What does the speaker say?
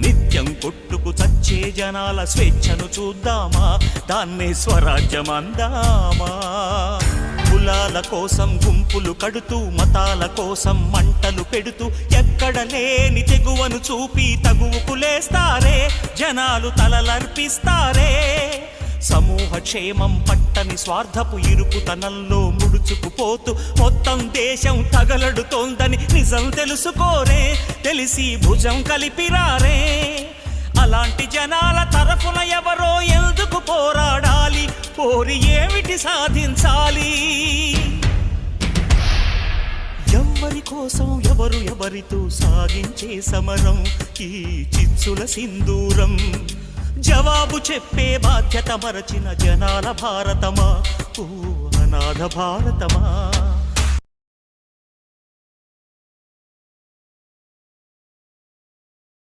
నిత్యం కొట్టుకు చచ్చే జనాల స్వేచ్ఛను చూద్దామా? దాన్నే స్వరాజ్యం అందామా కులాల కోసం గుంపులు కడుతూ మతాల కోసం మంటలు పెడుతూ ఎక్కడ లేని తెగువను చూపి తగువుకు లేస్తారే? జనాలు తలలర్పిస్తారే? సమూహ క్షేమం పట్టని స్వార్థపు ఇరుకుతనంలో ముడుచుకుపోతూ మొత్తం దేశం తగలడుతోందని నిజం తెలుసుకోరే? తెలిసి భుజం కలిపిరారే? పోరాడాలి పోరి ఏమిటి సాధించాలి? ఎవరి కోసం ఎవరు ఎవరితో సాగించే సమరం ఈ చిచ్చుల సింధూరం. జవాబు చెప్పే బాధ్యత మరచిన జనాల భారతమా? ఓ అనాథ భారతమా?